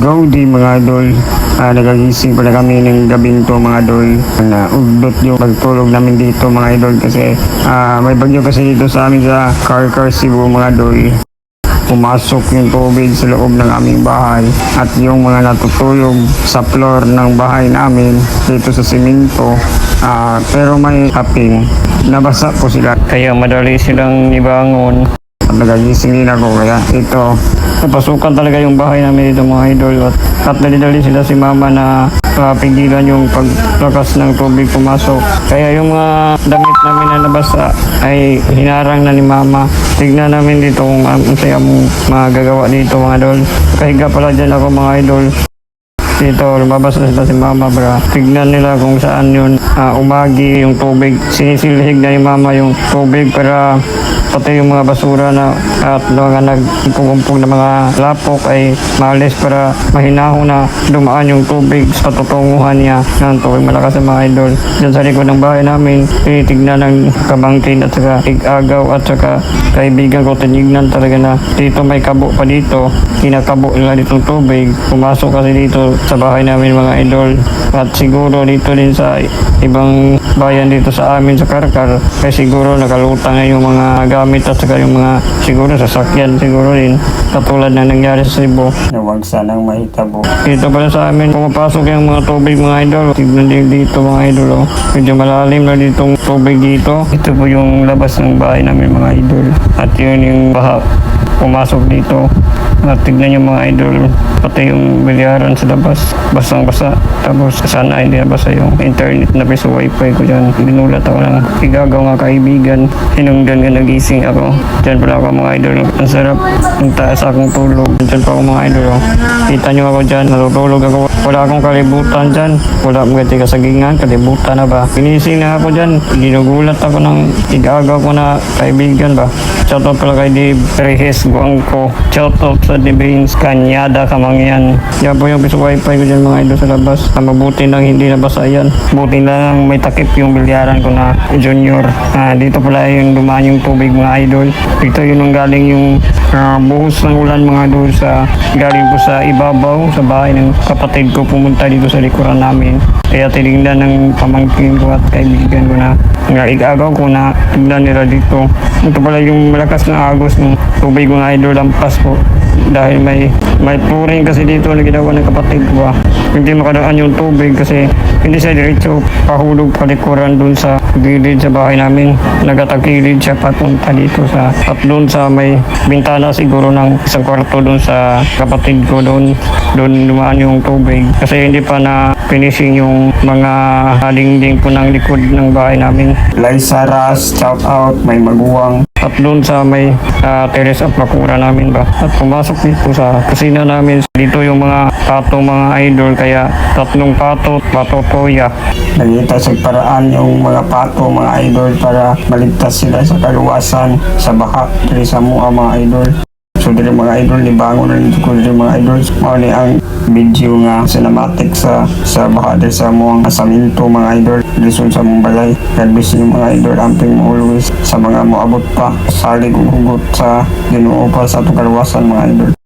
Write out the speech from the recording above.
Gaudi mga idol. Ah, nagagising pala kami ng gabing to mga idol. Na ugdot yung pagtulog namin dito mga idol kasi ah, may bagyo kasi dito sa amin sa Car Car Cebu mga idol. Pumasok yung tubig sa loob ng aming bahay at yung mga natutulog sa floor ng bahay namin dito sa simento. Ah, pero may kaping. Nabasa po sila. Kaya madali silang ibangon. Nagagising din ako kaya ito napasukan talaga yung bahay namin dito mga idol. At, at dali-dali sila si mama na uh, pigilan yung paglakas ng tubig pumasok. Kaya yung mga damit namin na nabasa ay hinarang na ni mama. Tignan namin dito kung um, ang saya mong magagawa dito mga idol. Kahiga pala dyan ako mga idol. Dito lumabas na sila si mama para tignan nila kung saan yun ah, umagi yung tubig. Sinisilhig na ni mama yung tubig para pati yung mga basura na at mga nagkukumpong na mga lapok ay maalis para mahinahon na dumaan yung tubig sa tutunguhan niya. Ng tubig malakas ang mga idol. Dyan sa likod ng bahay namin tinitignan ng kabangkin at saka igagaw at saka kaibigan ko tinignan talaga na dito may kabo pa dito. Kinakabo nila ditong tubig. Pumasok kasi dito sa bahay namin mga idol at siguro dito din sa ibang bayan dito sa amin sa Karkar kaya siguro nakalutang na yung mga gamit at saka yung mga siguro sasakyan siguro din katulad na nangyari sa Cebu. Na wag sanang mahitabo dito pala sa amin pumapasok yung mga tubig mga idol. Tignan din dito mga idol oh. medyo malalim na ditong tubig dito. Ito po yung labas ng bahay namin mga idol. At yun yung baha pumasok dito. At tignan yung mga idol pati yung bilyaran sa labas basang basa tapos sana hindi nabasa yung internet na piso wifi ko dyan. Binulat ako ng igagaw nga kaibigan. Hinungdan nga nagising ako. Dyan pala ako mga idol. Ang sarap. Ang taas akong tulog. Dyan pa ako mga idol oh. kita nyo ako dyan. Natutulog ako wala akong kalibutan dyan. Wala akong gati kasagingan. Kalibutan na ba? Pinising na ako dyan. Ginugulat ako ng igagaw ko na kaibigan ba? Shoutout pala kay Dave Rehes Guangko shoutout sa Divines Kanyada Kamangyan. Yan po yung piso wifi ko dyan mga idol sa labas. Ah, mabuti lang hindi nabasa yan. Buti lang may takip yung bilyaran ko na junior. Ah, dito pala yung dumaan yung tubig mga idol. Dito yun ang galing yung ah, buhos ng ulan mga idol sa galing po sa ibabaw sa bahay ng kapatid ko pumunta dito sa likuran namin. Kaya tinignan ng pamangkin ko at kaibigan ko na nga igagaw ko na tignan nila dito. Ito pala yung malakas na agos ng tubig mga idol lampas po. Dahil may may pouring kasi dito na ginawa ng kapatid ko ah. hindi makadaan yung tubig kasi hindi siya diretso pahulog palikuran dun sa gilid sa bahay namin. Nagatagilid siya papunta dito sa at dun sa may bintana siguro ng isang kwarto dun sa kapatid ko dun. Dun dumaan yung tubig. Kasi hindi pa na finishing yung mga halingding po ng likod ng bahay namin Liza Ras, shout out, may maguwang. At doon sa may uh, terrace at bakura namin ba? At pumasok dito sa kusina namin. Dito yung mga pato mga idol kaya tatlong pato pato toya. Nagita sa paraan yung mga pato mga idol para maligtas sila sa kaluwasan sa baha diri sa mga mga idol So dili mga idol ni na nito ko dili mga idol mao ni ang video nga cinematic sa sa baha diri sa mga asaminto mga idol lison sa mong balay God bless you mga idol. Amping always sa mga moabot pa salig ug hugot sa Ginoo pa sa atong kaluwasan mga idol